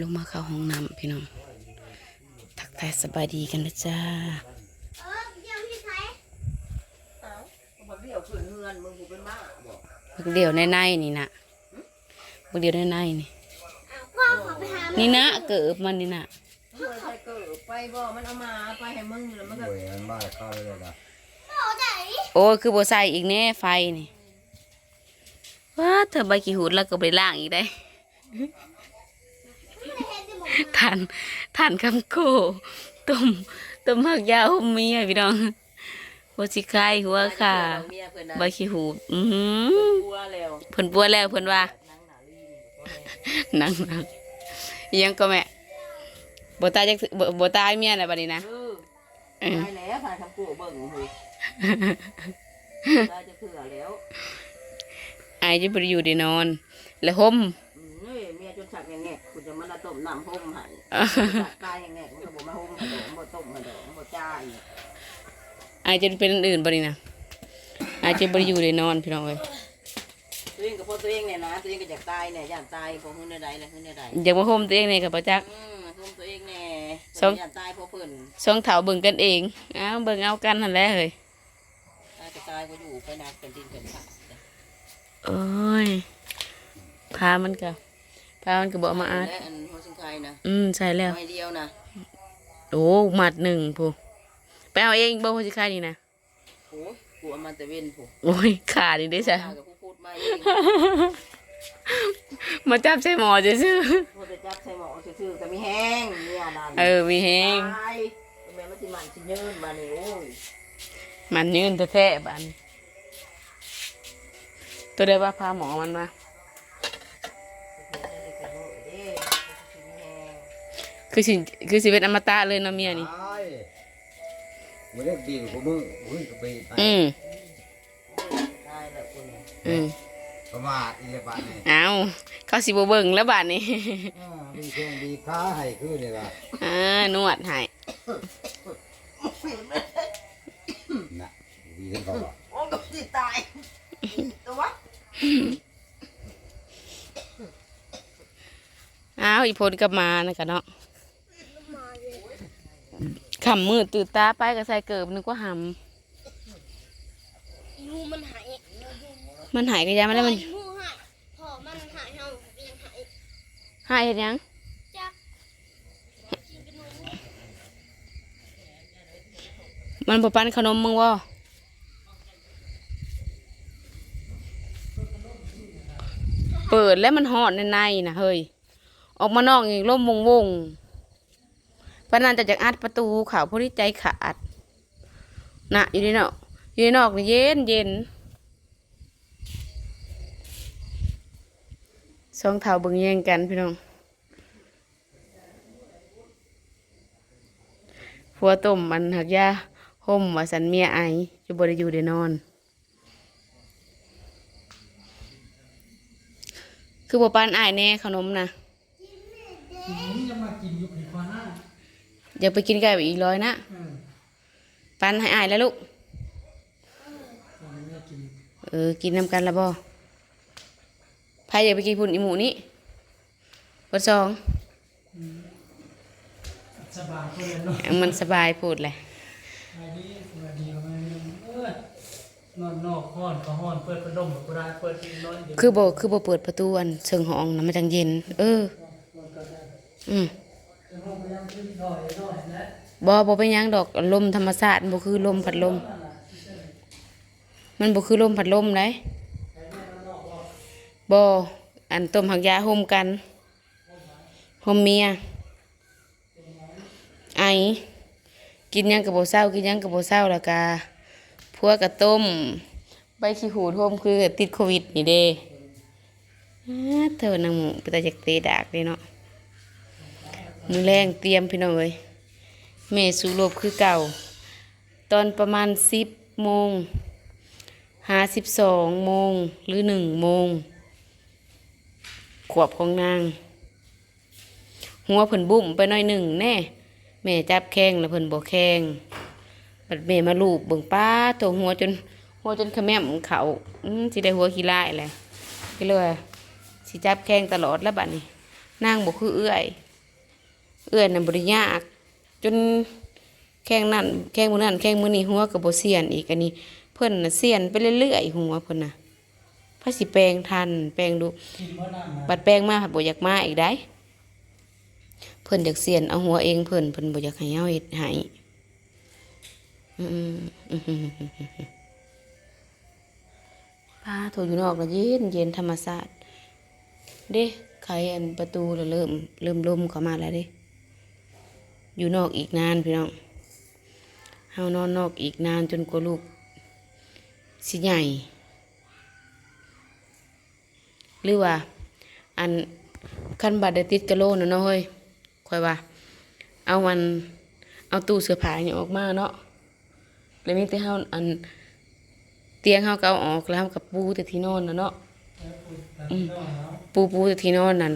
ลงมาเข้าห้องน้ำพี่น้อง ทักทายสบายดีกันนะจ้าเออเดี๋ยวพี่ไทยเอ้าบอกเดี๋ยวขืนเงินมึงกูเป็นบ้าบอกบักเดียวในในๆนี่นะบักเดียวในในๆนี่เอาก็ขอไปหาแม่นี่นะเกิดมันนี่นะเมื่อใครเกิดไปบอกมันเอามาไปให้มึงแล้วมันก็โอ้ยมันบ้าข้าวเลยนะเอาไหนโอ้ยคือบ่ใส่อีกแน่ไฟนี่ว้าเธอใบกี่หูดแล้วก็ไปล่างอีกได้ไม่ได้เห็น ที่หมอทานทานคำโคต้มต้มผักยาวเมียพี่น้องหัวสิไข่หัวค่ะเมียเพิ่นนะใบขี้หูดอือหือกลัวแล้วเพิ่นปัวแล้วเพิ่นว่านั่งหนาลีนี่นั่งนั่งอิหยังก็แม่บ่ตายจักบ่บ่ตายเมียน่ะบัดนี้นะเออเออตายแล้วผ่านคำกูเบิ่งหูตายจะเผื่อแล้วอายจะบ่ได้อยู่ได้นอน แล้วห่มอืมนี่เมีย จนสักแง่ๆกูจะมาละต้มน้ำห่มให้สักตายแง่ๆมันก็บอกมาห่มให้ดอกบ่ต้มให้ดอกบ่จ่ายอายจะเป็นอันอื่นบัดนี้นะอายจะบ่ได้อยู่ได้นอนพี่น้องเอ้ยตัวเองกับพ่อตัวเองเนี่ยนะตัวเองก็อยากตายเนี่ยอยากตายเพราะหื้อใดๆเลยหื้อใดอยากมาห่มตัวเองนี่ก็บ่จักๆอืมห่มตัวเองแน่สองอยากตายเพราะเพิ่นสองเถาเบิ่งกันเองเอ้าเบิ่งเอากันนั่นแหละเฮ้ยตายก็ตายก็อยู่ไปนานเป็นดินเป็นฟ้าโอ้ยพามันก็ พามันก็บ่เอามาอาดและอันหัวสิงไคนะอืมใช่แล้ว ไม่เดียวนะโอ้หมัดหนึ่งผู้ไปเอาเองบ่ฮู้สิค่านี่นะโอ้ยกูเอามาแต่เว้นผู้โอ้ยขาดนี่ได้ซะตากับผู้พูดมาเองมาจับใส่หมอซื่อพอจะจับใส่หมอซื่อๆก็มีแห้งเนี่ยนั่นๆเออมีแฮงตายแม่มันสิมันสิยืนมานี่โอ้ยมันยืนแท้ๆบัดนี้ตัวได้ว่าพาหมอมันมา เด้สิมีแห้ง คือสิคือสิเป็นอมตะเลยเนาะเมียนี่ตายมันเรียกดีกูมึงอุ้ยก็ไปไปอืมตายแล้วคุณอืมประมาทอีเลยบ้านนี่เอาเขาสิบ่เบิ่งแล้วบาดนี้อ่ามีเครื่องดีค้าให้คือนี่ล่ะอ่านวดให้น่ะดีขึ้นเขาอะโอ้ก็สิตายตัวอ้าวอีพลกลับมานะกะเนาะขำมืดตื่นตาไปก็ใส่เกิบนึกว่าหงูมันหายำมันหายกระยามาแล้วมันงูหายพอมันหายเฮายังหายหายเห็นยังจักกินเป็นงูมันบ่ปันขนมมึงบ่เปิดแล้วมันหอดในในๆนะเฮ้ยออกมานอกอีกล่มวงวงๆ ปนันจะจากอัดประตูเขาผู้ที่ใจขาดน่ะอยู่ในนอกอยู่ในนอกเย็นเย็นสองเท่าเบิ่งแย่งกันพี่น้องผัวต้มมันหักยาห่มว่าสันเมียไออยู่บริอยู่เดนอน คือบ่ปานไอแน่ขนมนะ อยากไปกินไก่ไปอีกร้อยนะปันให้อายแล้วลูกเออ กินน้ำกันแล้วบ่พายอยากไปกินพุ่นอีหมูนี่บทสองสบายคนเลยเนาะมันสบายพูดเลยไอ้นี่สวัสดีครับแม่เออนอนนอกห้อนก็ห้อนเปิดพัดลมก็ได้เปิดที่นอนเดี๋ยวคือบ่คือบ่เปิดประตูอันเชิงห้องนะมันจังเย็น เอออืมจะห้องพยายามขึ้นหน่อยหน่อยนะ บ่บ่เป็นหยังดอกลมธรรมชาติบ่คือลมพัดลม มันบ่คือลมพัดลมเลยบ่อันต้มหักยาห่มกันห่มเมียไอกินยังกับบ่เศร้ากินยังกับบ่เศร้าแล้วก็พัวกะต้มใบขี้หูดห่มคือติดโควิดนี่เด้อเธอนางหมูไปตาจากเตะดากเลยเนาะ มือแรงเตรียมพี่น้องเอ้ยแม่สูรบคือเก่า ตอนประมาณสิบโมงหาสิบสองโมงหรือหนึ่งโมงขวบของนาง หัวเพิ่นบุ่มไปหน่อยหนึ่งแน่แม่จับแข้งแล้วเพิ่นบ่แข้งบัดแม่มาลูบเบิ่งป้าโถหัวจน หัวจนขะแม่มเขาอืมสิได้หัวขี้ลายแหละก็เลยสิจับแข้งตลอดแล้วบัดนี้นางบ่คือเอื้อย เอื้อนน่ะบริยาก จนแข้งนั่นแข้งมือนั่นแข้งมือนี่หัวกับโบเซียนอีกอันนี้ เพิ่นน่ะเซียนไปเรื่อยๆหัวเพิ่นน่ะพระสิแปลงทันแปลงดู บัดแปลงมาผัดบ่อยากมาอีกได้ เพิ่นอยากเซียนเอาหัวเองเพิ่นเพิ่นบ่อยากให้เฮาเฮ็ดให้อืมอืมอืมอืมอือืมพาโทรอยู่นอกแล้วเย็นเย็นธรรมศาสตร์เด้ไขอันประตูแล้วเริ่ม เริ่มลมเข้ามาแล้วเด้ อยู่นอกอีกนานพี่น้องเฮานอนนอกอีกนานจนกว่าลูกสิใหญ่ หรือว่า อันคันบัตรได้ติดกะโลนะเนาะเฮ้ยคอยว่า เอามันเอาตู้เสื้อผ้าเนี่ยออกมาเนาะแล้วมีแต่เฮาอันเตียงเฮาก็เอาออกแล้วกับปูแต่ที่นอนนะเนาะแล้วพูดแบบนี้เนาะปูปูแต่ที่นอนนั่น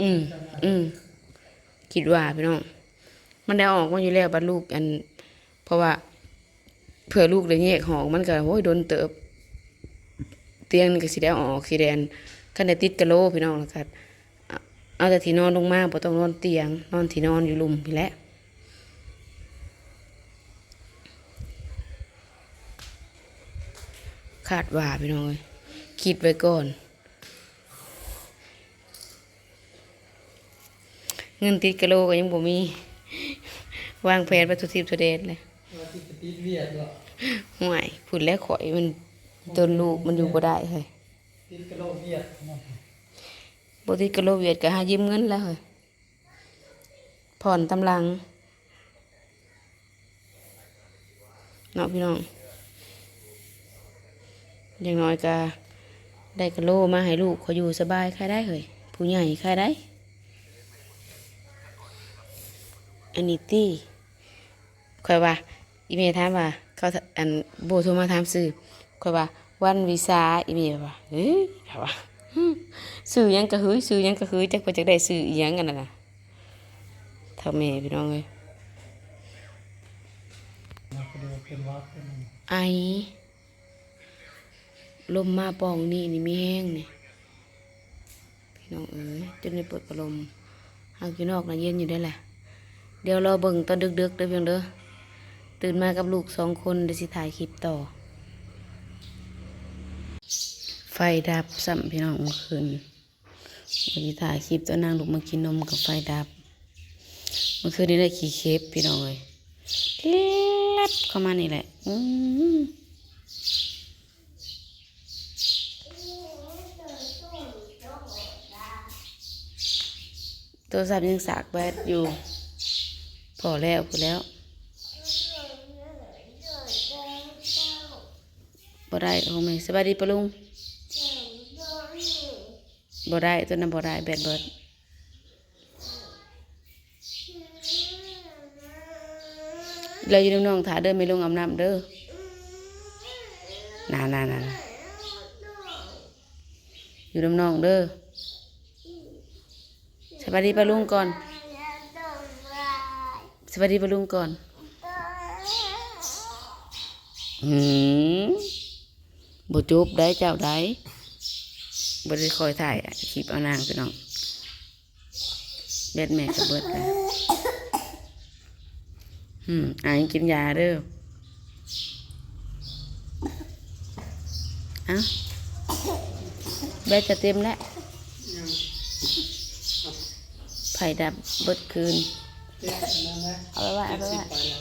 อืม อืม คิดว่าพี่น้อง มันได้ออกมาอยู่แล้วบัดลูกอัน เพราะว่าเผื่อลูกได้แยกหอกมันก็โอ้ยโดนเติบ เตียงนี่ก็สิได้ออกสิได้อันคันได้ติดกะโหลพี่น้องแล้วก็เอาแต่ที่นอนลงมาบ่ต้องนอนเตียง นอนที่นอนอยู่ลุมพี่แหละคาดว่าพี่น้องคิดไว้ก่อน เงินติดกะโลก็ยังบ่มี วางแผนไปทุกทิศทุเดชเลยว่าที่จะติดเวียดก็ห่วยผุดและข่อยมันจนลูกมันอยู่บ่ได้เฮ้ยติดกระโลเวียดบ่ติดกะโลเวียดก็หายืมเงินแล้วเฮ้ยผ่อนตำลังเนาะพี่น้องอย่างน้อยก็ได้กะโลมาให้ลูกเขาอยู่สบายใครได้เฮ้ยผู้ใหญ่ใครได้ อันนี้ตี้ข่อยว่า อีเมลถามว่า เขาอันโบโทรมาถามซื้อข่อยว่า วันวีซ่าอีเมลว่าเฮ้ยว่าซื้อยังก็ฮือซื้อยังก็ฮือจักไปจักได้ซื้ออีหยังกันน่ะนะเท่าแม่พี่น้องเอ้ยไอลมมาปองนี่นี่มีแห้งนี่พี่น้องเอ้ยจนได้เปิดพัดลมหากอยู่นอกน่ะเย็นอยู่ได้แหละ เดี๋ยวรอเบิ่งตอนดึกๆเด้อเพียงเด้อตื่นมากับลูกสองคนเดี๋ยวสิถ่ายคลิปต่อ ไฟดับซ้ำพี่น้องเมื่อคืนวันนี้ถ่ายคลิปตัวนางลูกมากินนมกับไฟดับ เมื่อคืนนี้ได้ขี่เคปพี่น้องเลยลับเข้ามานี่แหละอืมโทรศัพท์ยังสากแบตอยู่ พอแล้วพอแล้วบ่ได้ของแม่สบายดีปะลุงบ่ได้ตัวนั้นบ่ได้แบตเบิดเราอยู่น้องๆถ่าเด้อไม่ลงอาบน้ำเด้อน่าน่าน่าน่าอยู่น้องๆเด้อสบายดีปะลุงก่อน สวัสดีปะลุงก่อนหืมบจูบได้เจ้าได้บได้คอยถ่ายคลิปเอานางพี่น้องเบ็ดแม่กับเบิดแล้วอืมอ่านกินยาเด้อเอ้าแบดจะเต็มแล้วไผ่ดับเบิดคืน เจ็ดนั่นแหละเอาไปไว้เอาไปสิไว้บไปแล้ว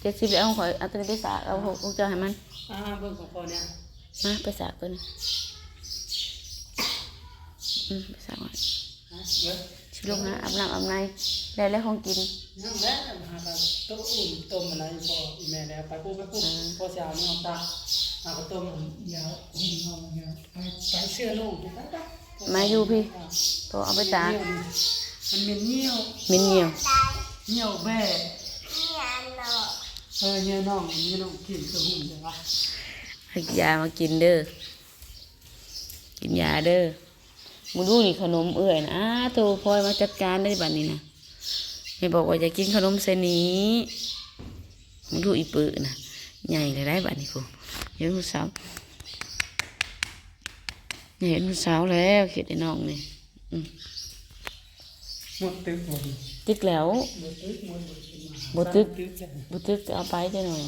เจ็ดสิบแล้วเอาขอยเอาตัวนี้ไปสากเอาหกหกเจ้าให้มันอ่าเบิ่งของพ่อเนี่ยมาไปสากตัวนี้อืมไปสากไว้ฮะเบิ่งชิลงนะอาบน้ำอาบในแล้วแล้วของกินนั่งแล้วหากับต้มอุ่นต้มอะไรพออีแม่แล้วไปปุ๊บไปปุ๊บพอเช้านี่น้องตาหากับต้มเดี๋ยวหุ่นเอาเดี๋ยวไปไปเสื้อลูกไปไปมาอยู่พี่โตเอาไปตากมันเป็นเงี้ยวมินเหนียว เงี้ยวแบ่เออเงี้ยวน้องเงี้ยวน้องกินกระหุ่นใช่ปะให้ยามากินเด้อ กินยาเด้อมึงดูนี่ขนมเอื่อยนะอ้าโตพลอยมาจัดการได้บัดนี้นะไม่บอกว่าจะกินขนมเสนนี้มึงดูอีปื้อนะใหญ่เลยได้บัดนี้กูเห็นผู้สาวเห็นผู้สาวแล้วเขียดไอ้น้องนี่อืม หมดตึกหมดตึกแล้วหมดตึกหมดหมดขึ้นมาบ่ตึกตึกจ้ะบุตึกจะเอาไปจะหน่อย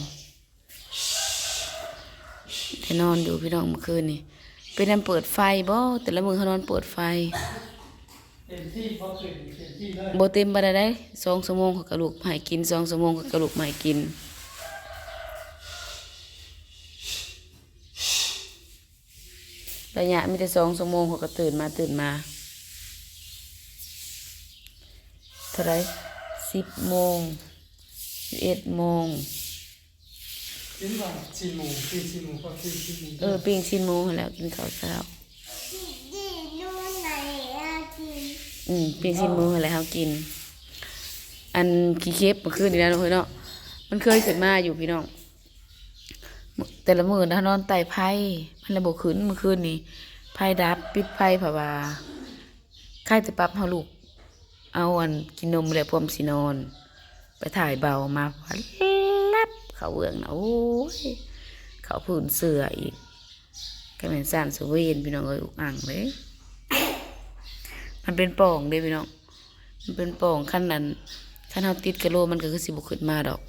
ไปนอนอยู่พี่น้องเมื่อคืนนี่เป็นอันเปิดไฟบ่แต่ละมือเขานอนเปิดไฟเต็มที่พอขึ้นเต็มที่เลยบ่เต็มบ่ได้ได้สองชั่วโมงเขากระลูกมาให้กินสองชั่วโมงเขากระลูกมาให้กินระยะมีแต่สองชั่วโมงเขาก็ตื่นมาตื่นมา เท่าไหรสิบโมงสิบเอ็ดโมงกินว่าสี่โมงสี่สี่โมงพอสี่สี่โมงเออปิ้งชิ้นหมูให้แล้วกินข้าวเช้าดีนู่นไหนอะกินอืมปิ้งชิ้นหมูให้แล้วเขากิน อันขี้เค็บเมื่อคืนนี้นะน้องเฮ้ยเนาะมันเคยขึ้นมาอยู่พี่น้องแต่ละมื้อนะนอนไต่ไพ่มันระบบขึ้นเมื่อคืนนี้ไพ่ดับปิดไพ่เพราะว่าใครจะปรับเฮาลูก เอาอันกินนมแล้วพร้อมสินอน ไปถ่ายเบามาพันลับเขาเบืองนะโอ้ยเขาผืนเสืออีกก็เป็นสานสเวนพี่น้องเอ้ยอุกอ่างเลย มันเป็นป่องเด้พี่น้อง มันเป็นป่องขั้นนั้นขั้นเฮาติดกะโลมันก็คือสิบุขึ้นมาดอก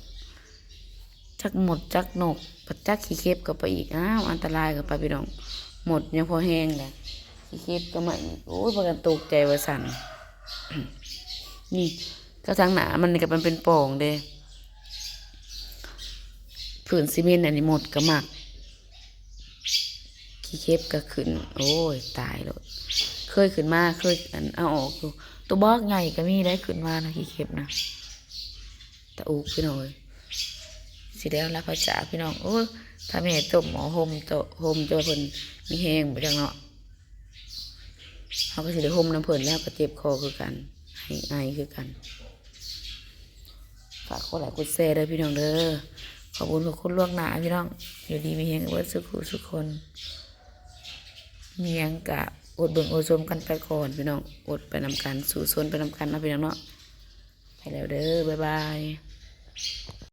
จักหมดจักนกปัดจักขี้เข็บก็ไปอีกอ้าวอันตรายกับไปพี่น้อง หมดยังพอแห้งเลยขี้เข็บก็มาอีกโอ้ยพากันตกใจว่าสั่น นี่ก็ทางหนามันนี่ก็มันเป็นป่องเด้ผืนซีเมนต์อันนี้หมดก็มักขี้เข็บก็ขึ้น โอ้ย ตายแล้วเคยขึ้นมาเคยอันเอาออกอยู่ตัวบอกใหญ่ก็มีได้ขึ้นมานะขี้เข็บนะตะอุกพี่น้องเอ้ยสิแล้วรับพระจ่าพี่น้องโอ้ยถ้าแม่ต้มหมอหมโตะหมจะเพิ่นมีแห้งบ่จังเนาะเขาก็สิได้หมน้ำเพิ่นแล้วก็เจ็บคอคือกัน ให้ไอคือกันฝากคนหลายคนแชร์เด้อพี่น้องเด้อขอบคุณขอบคุณล่วงหน้าพี่น้องอยู่ดีมีเฮงเบิดสุขสุขคนมียังกะอดเบิ่งอดชมกันไปก่อนพี่น้องอดไปนำกันสู่ส่วนไปนำกันนาะพี่น้องเนาะไปแล้วเด้อบ๊ายบาย